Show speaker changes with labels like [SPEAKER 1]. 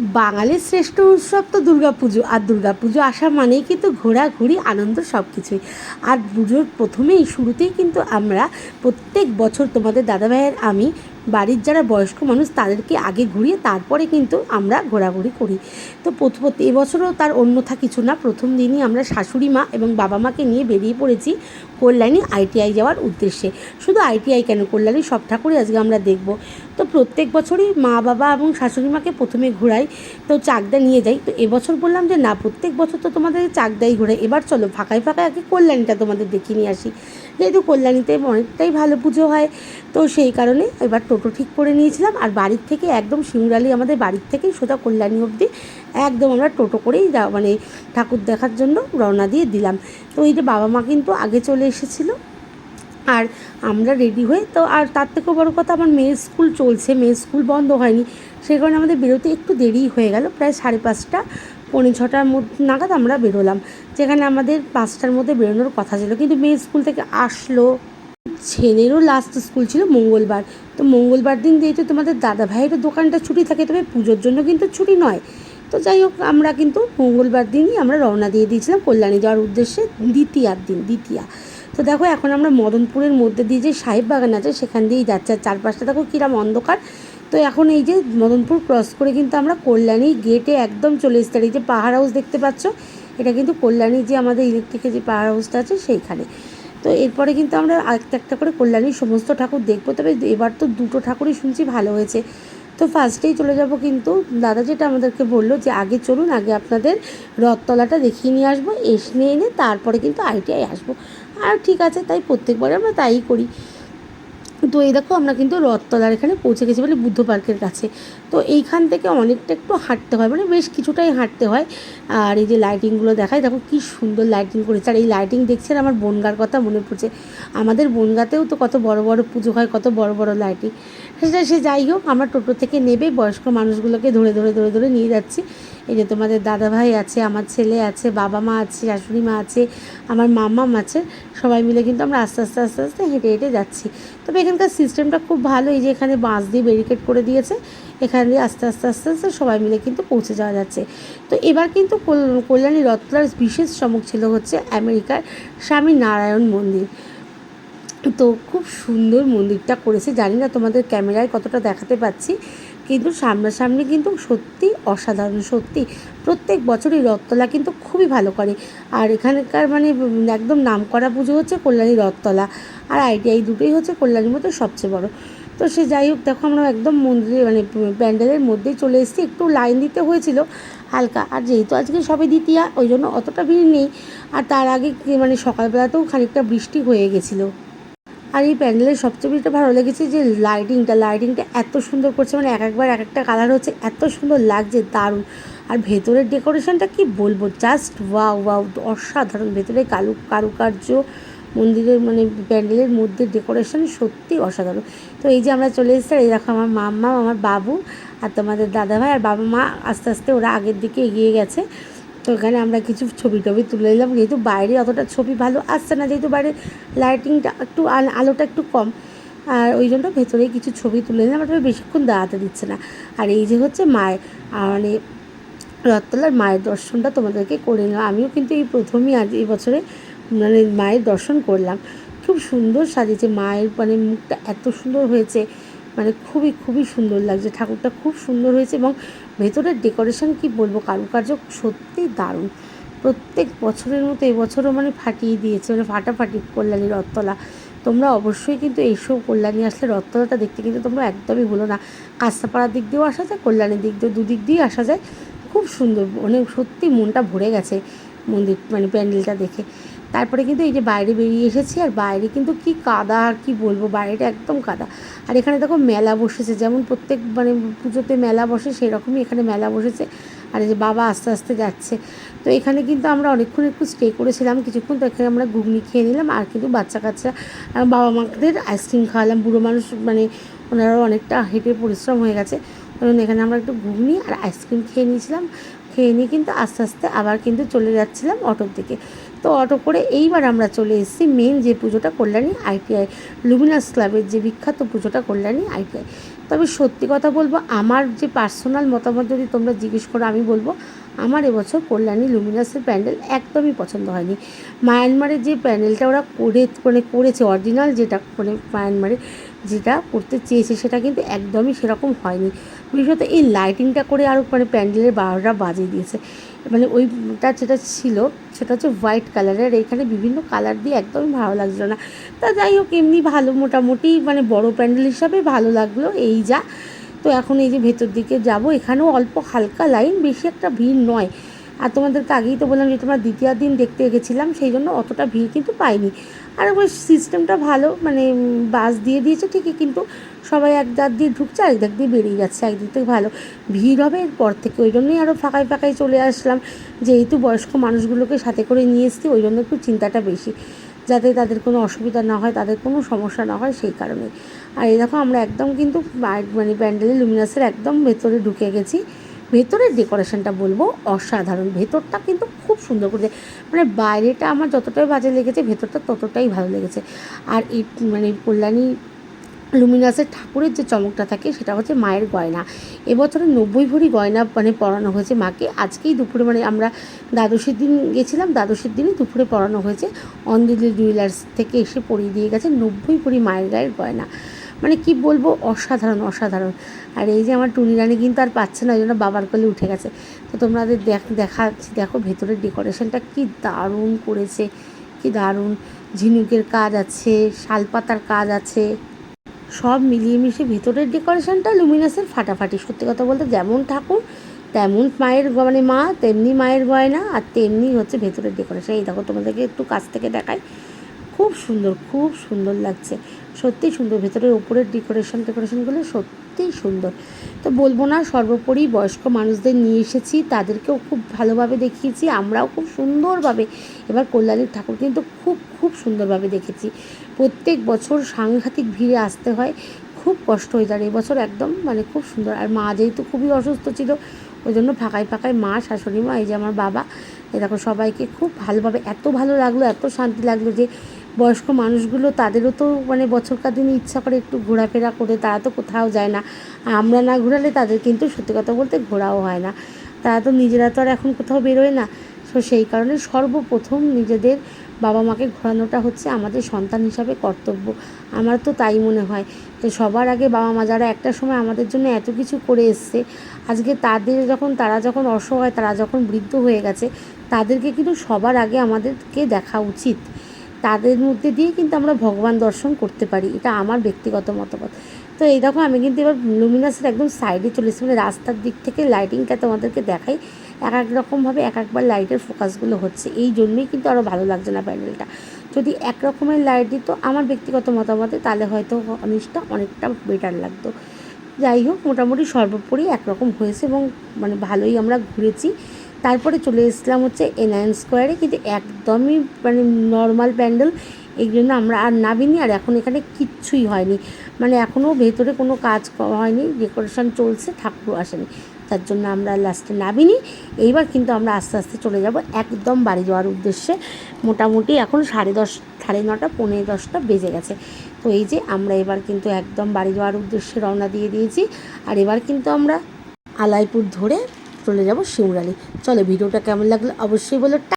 [SPEAKER 1] বাঙালির শ্রেষ্ঠ উৎসব তো দুর্গাপুজো, আর দুর্গাপুজো আসা মানেই কিন্তু ঘোরাঘুরি, আনন্দ সব কিছুই আর পুজোর প্রথমেই, শুরুতেই কিন্তু আমরা প্রত্যেক বছর তোমাদের দাদাভাইয়ের, আমি বাড়ির যারা বয়স্ক মানুষ তাদেরকে আগে ঘুরিয়ে তারপরে কিন্তু আমরা ঘোরাঘুরি করি। তো প্রথম এবছরও তার অন্যথা কিছু না। প্রথম দিনই আমরা শাশুড়ি মা এবং বাবা মাকে নিয়ে বেরিয়ে পড়েছি কল্যাণী আইটিআই যাওয়ার উদ্দেশ্যে। শুধু আইটিআই কেন? কল্যাণী সব ঠাকুরই আজকে আমরা দেখব। তো প্রত্যেক বছরই মা, বাবা এবং শাশুড়ি মাকে প্রথমে ঘোরাই, তো চাকদা নিয়ে যাই। তো এবছর বললাম যে না, প্রত্যেক বছর তো তোমাদের চাকদাই ঘোরাই। এবার চলো ফাঁকায় ফাঁকায় আগে কল্যাণীটা তোমাদের দেখিয়ে নিয়ে আসি। যেহেতু কল্যাণীতে অনেকটাই ভালো পুজো হয়, তো সেই কারণে এবার টোটো ঠিক করে নিয়েছিলাম। আর বাড়ির থেকে একদম শিমুরালি আমাদের বাড়ির থেকেই সোজা কল্যাণী অবধি একদম আমরা টোটো করেই মানে ঠাকুর দেখার জন্য রওনা দিয়ে দিলাম। তো এই যে বাবা মা কিন্তু আগে চলে এসেছিল। আর আমরা রেডি হয়ে, তো আর তার থেকেও বড় কথা আমার মেয়ের স্কুল চলছে, মেয়ের স্কুল বন্ধ হয়নি। সেই কারণে আমাদের বেরোতে একটু দেরি হয়ে গেল, প্রায় সাড়ে পাঁচটা। পৌনে ছটার মধ্যে নাগাদ আমরা বেরোলাম। যেখানে আমাদের পাঁচটার মধ্যে বেরোনোর কথা ছিল। কিন্তু মেয়ে স্কুল থেকে আসলো। ছেলেরও লাস্ট স্কুল ছিল মঙ্গলবার। তো মঙ্গলবার দিন যেহেতু তোমাদের দাদা ভাইয়েরও দোকানটা ছুটি থাকে, তবে পুজোর জন্য কিন্তু ছুটি নয়। তো যাই হোক, আমরা কিন্তু মঙ্গলবার দিনই আমরা রওনা দিয়ে দিয়েছিলাম কল্যাণী যাওয়ার উদ্দেশ্যে দ্বিতীয়ার দিন, দ্বিতীয়া। তো দেখো, এখন আমরা মদনপুরের মধ্যে দিয়ে যে সাহেব বাগান আছে, সেখান দিয়েই যাচ্ছে। আর চারপাশটা দেখো কিরম অন্ধকার। তো এখন এই যে মদনপুর ক্রস করে কিন্তু আমরা কল্যাণী গেটে একদম চলে এসছি। এই যে পাহাড় হাউস দেখতে পাচ্ছ, এটা কিন্তু কল্যাণী যে আমাদের ইলেকট্রিকের যে পাহাড় হাউসটা আছে সেইখানে। তো এরপরে কিন্তু আমরা একটা একটা করে কল্যাণীর সমস্ত ঠাকুর দেখব। তবে এবার তো দুটো ঠাকুরই শুনছি ভালো হয়েছে। তো ফার্স্টেই চলে যাব কিন্তু দাদা যেটা আমাদেরকে বলল যে আগে চলুন, আগে আপনাদের রথতলাটা দেখিয়ে নিয়ে আসব, এসে নিয়ে এনে তারপরে কিন্তু আইটিআই আসব। আর ঠিক আছে, তাই প্রত্যেকবারে আমরা তাই করি। তো এই দেখো আমরা কিন্তু রথতলার এখানে পৌঁছে গেছি বলে বুদ্ধ পার্কের কাছে। তো এইখান থেকে অনেকটা একটু হাঁটতে হয় মানে বেশ কিছুটাই হাঁটতে হয়। আর এই যে লাইটিংগুলো দেখায়, দেখো কি সুন্দর লাইটিং করেছে। আর এই লাইটিং দেখছে আর আমার বনগার কথা মনে পড়ছে। আমাদের বনগাতেও তো কত বড় বড় পুজো হয়, কত বড় বড় লাইটিং সেটা সে যাই হোক, আমরা টোটো থেকে নেবে বয়স্ক মানুষগুলোকে ধরে ধরে ধরে ধরে নিয়ে যাচ্ছি। এই যে তোমাদের দাদা ভাই আছে, আমার ছেলে আছে বাবা মা আছে শাশুড়ি মা আছে, আমার মামাম আছে, সবাই মিলে কিন্তু আমরা আস্তে আস্তে আস্তে আস্তে হেঁটে হেঁটে যাচ্ছি। তবে এখানকার সিস্টেমটা খুব ভালো, এই যে এখানে বাঁশ দিয়ে ব্যারিকেড করে দিয়েছে, এখান দিয়ে আস্তে আস্তে আস্তে আস্তে সবাই মিলে কিন্তু পৌঁছে যাওয়া যাচ্ছে। তো এবার কিন্তু কল্যাণী রত্নার বিশেষ চমক ছিল হচ্ছে আমেরিকার স্বামী নারায়ণ মন্দির। তো খুব সুন্দর মন্দিরটা করেছে, জানি না তোমাদের ক্যামেরায় কতটা দেখাতে পাচ্ছি। কিন্তু সামনাসামনি কিন্তু সত্যি অসাধারণ, সত্যি। প্রত্যেক বছরই রথতলা কিন্তু খুবই ভালো করে। আর এখানকার মানে একদম নাম করা পুজো হচ্ছে কল্যাণী রথতলা। আর আইটিআই দুটোই হচ্ছে কল্যাণীর মধ্যে সবচেয়ে বড়। তো সে যাই হোক, দেখো আমরা একদম মন্দিরে মানে প্যান্ডেলের মধ্যেই চলে এসেছি। একটু লাইন দিতে হয়েছিল হালকা। আর যেহেতু আজকে সবে দ্বিতীয়া, ওই জন্য অতটা ভিড় নেই। আর তার আগে মানে সকালবেলাতেও খানিকটা বৃষ্টি হয়ে গেছিল। আর এই প্যান্ডেলের সবচেয়ে বেশিটা ভালো লেগেছে যে লাইটিংটা লাইটিংটা এত সুন্দর করছে। মানে এক একবার এক একটা কালার হচ্ছে, এত সুন্দর লাগছে, দারুণ। আর ভেতরের ডেকোরেশনটা কি বলব? জাস্ট ওয়াও ওয়াও অসাধারণ। ভেতরে কালু কারুকার্য, মন্দিরের মানে প্যান্ডেলের মধ্যে ডেকোরেশন সত্যি অসাধারণ। তো এই যে আমরা চলে এসেছি, আর এই দেখো আমার মাম্মা, আমার বাবু আর তোমাদের দাদাভাই। আর বাবা মা আস্তে আস্তে ওরা আগের দিকে এগিয়ে গেছে। তো এখানে আমরা কিছু ছবি টবি তুলে নিলাম। যেহেতু বাইরে অতটা ছবি ভালো আসছে না, যেহেতু বাইরে লাইটিংটা একটু আলোটা একটু কম। আর ওই জন্য ভেতরে কিছু ছবি তুলে নিলাম তবে বেশিক্ষণ দাঁড়াতে দিচ্ছে না। আর এই যে হচ্ছে মায়ের মানে রথতলার মায়ের দর্শনটা তোমাদেরকে করে নিলাম। আমিও কিন্তু এই প্রথমই আজ এই বছরে মানে মায়ের দর্শন করলাম। খুব সুন্দর সাজিয়েছে মায়ের মানে মুখটা এত সুন্দর হয়েছে মানে খুবই খুবই সুন্দর লাগছে। ঠাকুরটা খুব সুন্দর হয়েছে এবং ভেতরের ডেকোরেশন কি বলব? কারুকার্য সত্যি দারুণ। প্রত্যেক বছরের মতো এবছরও মানে ফাটিয়ে দিয়েছে মানে ফাটাফাটি কল্যাণী রথতলা। তোমরা অবশ্যই কিন্তু এইসব কল্যাণী আসলে রথতলাটা দেখতে কিন্তু তোমরা একদমই ভুলো না। কাস্তাপাড়ার দিক দিয়েও আসা যায়, কল্যাণীর দিক দিয়ে দুদিক দিয়েই আসা যায়। খুব সুন্দর মানে সত্যি মনটা ভরে গেছে মন্দির মানে প্যান্ডেলটা দেখে। তারপরে কিন্তু এই যে বাইরে বেরিয়ে এসেছি, আর বাইরে কিন্তু কি কাদা, আর কি বলব, বাইরেটা একদম কাদা। আর এখানে দেখো মেলা বসেছে, যেমন প্রত্যেক মানে পুজোতে মেলা বসে, সেরকমই এখানে মেলা বসেছে। আর এই যে বাবা আস্তে আস্তে যাচ্ছে। তো এখানে কিন্তু আমরা অনেকক্ষণ একটু স্টে করেছিলাম, কিছুক্ষণ তো এখানে আমরা ঘুগনি খেয়ে নিলাম, আর কিন্তু বাচ্চা কাচ্চা বাবা মাদের আইসক্রিম খাওয়ালাম। বুড়ো মানুষ মানে ওনারাও অনেকটা হেঁটে পরিশ্রম হয়ে গেছে। কারণ এখানে আমরা একটু ঘুগনি আর আইসক্রিম খেয়ে নিয়েছিলাম। খেয়ে নিয়ে কিন্তু আস্তে আস্তে আবার কিন্তু চলে যাচ্ছিলাম অটোর দিকে। তো অটো করে এইবার আমরা চলে এসেছি মেন যে পুজোটা কল্যাণী আইটিআই লুমিনাস ক্লাবের যে বিখ্যাত পুজোটা কল্যাণী আইটিআই তবে সত্যি কথা বলব, আমার যে পার্সোনাল মতামত যদি তোমরা জিজ্ঞেস করো, আমি বলব, আমার এবছর কল্যাণী লুমিনাসের প্যান্ডেল একদমই পছন্দ হয়নি। মায়ানমারের যে প্যান্ডেলটা ওরা করে মানে করেছে অরিজিনাল যেটা মানে মায়ানমারে যেটা করতে চেয়েছে, সেটা কিন্তু একদমই সেরকম হয়নি। বিশেষত এই লাইটিংটা করে আরও মানে প্যান্ডেলের বারোটা বাজিয়ে দিয়েছে। মানে ওইটা যেটা ছিল সেটা হচ্ছে হোয়াইট কালারের। এইখানে বিভিন্ন কালার দিয়ে একদমই ভালো লাগছিল না। তা যাই হোক, এমনি ভালো মোটামুটি মানে বড় প্যান্ডেল হিসাবে ভালো লাগল। এই যা। তো এখন এই যে ভেতর দিকে যাব। এখানেও অল্প হালকা লাইন, বেশি একটা ভিড় নয়। আর তোমাদেরকে আগেই তো বললাম যে তোমরা দ্বিতীয় দিন দেখতে গেছিলাম, সেই জন্য অতটা ভিড় কিন্তু পাইনি। আর ওই সিস্টেমটা ভালো মানে বাস দিয়ে দিয়েছে ঠিকই, কিন্তু সবাই এক দাঁত দিয়ে ঢুকছে, আরেক দাঁত দিয়ে বেরিয়ে যাচ্ছে একদিক থেকে ভালো। ভিড় হবে এরপর থেকে, ওই জন্যই আরও ফাঁকায় ফাঁকায় চলে আসলাম। যেহেতু বয়স্ক মানুষগুলোকে সাথে করে নিয়ে এসেছি, ওই জন্য একটু চিন্তাটা বেশি। যাতে তাদের কোনো অসুবিধা না হয়, তাদের কোনো সমস্যা না হয়, সেই কারণে। আর এই দেখো, আমরা একদম কিন্তু মানে প্যান্ডেলে, লুমিনাসের একদম ভেতরে ঢুকে গেছি। ভেতরের ডেকোরেশনটা বলব অসাধারণ। ভেতরটা কিন্তু খুব সুন্দর করেছে মানে বাইরেটা আমার যতটাই বাজে লেগেছে, ভেতরটা ততটাই ভালো লেগেছে। আর এই মানে কল্যাণী লুমিনাসের ঠাকুরের যে চমকটা থাকে, সেটা হচ্ছে মায়ের গয়না। এবছরে নব্বই ভরি গয়না মানে পরানো হয়েছে মাকে। আজকেই দুপুরে মানে আমরা দ্বাদশীর দিন গেছিলাম, দ্বাদশীর দিনই দুপুরে পরানো হয়েছে। অঞ্জলি জুয়েলার্স থেকে এসে পরিয়ে দিয়ে গেছে নব্বই ভরি মায়ের গায়ের গয়না। মানে কি বলব? অসাধারণ অসাধারণ। আর এই যে আমার টুনি রানী কিন্তু আর পাচ্ছে না, ওই জন্য বাবার কোলে উঠে গেছে। তো তোমাদের দেখ, দেখাচ্ছি, দেখো ভেতরের ডেকোরেশনটা কি দারুণ করেছে, কি দারুণ। ঝিনুকের কাজ আছে, শালপাতার কাজ আছে। সব মিলিয়ে মিশে ভেতরের ডেকোরেশনটা লুমিনাসের ফাটাফাটি। সত্যি কথা বলতে যেমন ঠাকুর, তেমন মায়ের মানে মা তেমনি মায়ের গয়না, আর তেমনি হচ্ছে ভেতরের ডেকোরেশন। এই দেখো তোমাদেরকে একটু কাছ থেকে দেখাই। খুব সুন্দর খুব সুন্দর লাগছে। সত্যিই সুন্দর। ভেতরের ওপরের ডেকোরেশন টেকোরেশনগুলো সত্যিই সুন্দর। তো বলব না, সর্বোপরি বয়স্ক মানুষদের নিয়ে এসেছি, তাদেরকেও খুব ভালোভাবে দেখিয়েছি, আমরাও খুব সুন্দরভাবে এবার কল্যাণীর ঠাকুর কিন্তু খুব খুব সুন্দরভাবে দেখেছি। প্রত্যেক বছর সাংঘাতিক ভিড়ে আসতে হয়, খুব কষ্ট হয়ে যায়। এবছর একদম মানে খুব সুন্দর। আর মা যেহেতু খুবই অসুস্থ ছিল, ওই জন্য ফাঁকায় ফাঁকায় মা, শাশুড়ি মা, এই যে আমার বাবা দেখো সবাইকে খুব ভালোভাবে, এত ভালো লাগল, এত শান্তি লাগল যে বয়স্ক মানুষগুলো তাদেরও তো মানে বছরকার দিনে ইচ্ছা করে একটু ঘোরাফেরা করে, তারা তো কোথাও যায় না। আমরা না ঘোরালে তাদের কিন্তু সত্যি কথা বলতে ঘোরাও হয় না। তারা তো নিজেরা তো আর এখন কোথাও বেরোয় না। তো সেই কারণে সর্বপ্রথম নিজেদের বাবা মাকে ঘোরানোটা হচ্ছে আমাদের সন্তান হিসাবে কর্তব্য। আমার তো তাই মনে হয় যে সবার আগে বাবা মা যারা একটা সময় আমাদের জন্য এত কিছু করে এসছে, আজকে তাদের যখন, তারা যখন অসহায়, তারা যখন বৃদ্ধ হয়ে গেছে, তাদেরকে কিন্তু সবার আগে আমাদেরকে দেখা উচিত। তাদের মধ্যে দিয়ে কিন্তু আমরা ভগবান দর্শন করতে পারি। এটা আমার ব্যক্তিগত মতামত। তো এই দেখো, আমি কিন্তু এবার লুমিনাসের একদম সাইডে চলে এসেছি। মানে রাস্তার দিক থেকে লাইটিংটা তোমাদেরকে দেখাই। এক এক রকমভাবে এক একবার লাইটের ফোকাসগুলো হচ্ছে। এই জন্যই কিন্তু আরও ভালো লাগছে না প্যান্ডেলটা যদি এক রকমের লাইট দিত আমার ব্যক্তিগত মতামতে, তাহলে হয়তো জিনিসটা অনেকটা বেটার লাগতো। যাই হোক, মোটামুটি সর্বোপরি একরকম হয়েছে এবং মানে ভালোই আমরা ঘুরেছি। তারপরে চলে এসেছিলাম হচ্ছে এনআইন স্কোয়ারে কিন্তু একদমই মানে নর্মাল প্যান্ডেল। এই জন্য আমরা আর নামিনি, আর এখন এখানে কিচ্ছুই হয়নি। মানে এখনও ভেতরে কোনো কাজ হয়নি ডেকোরেশন চলছে, ঠাকুর আসেনি। তার জন্য আমরা লাস্টে নামিনি। এইবার কিন্তু আমরা আস্তে আস্তে চলে যাব একদম বাড়ি যাওয়ার উদ্দেশ্যে। মোটামুটি এখন সাড়ে দশ, সাড়ে নটা, পৌনে দশটা বেজে গেছে। তো এই যে আমরা এবার কিন্তু একদম বাড়ি যাওয়ার উদ্দেশ্যে রওনা দিয়ে দিয়েছি। আর এবার কিন্তু আমরা আলাইপুর ধরে চলে যাব শিমরালি চলো ভিডিওটা কেমন লাগল অবশ্যই বলো।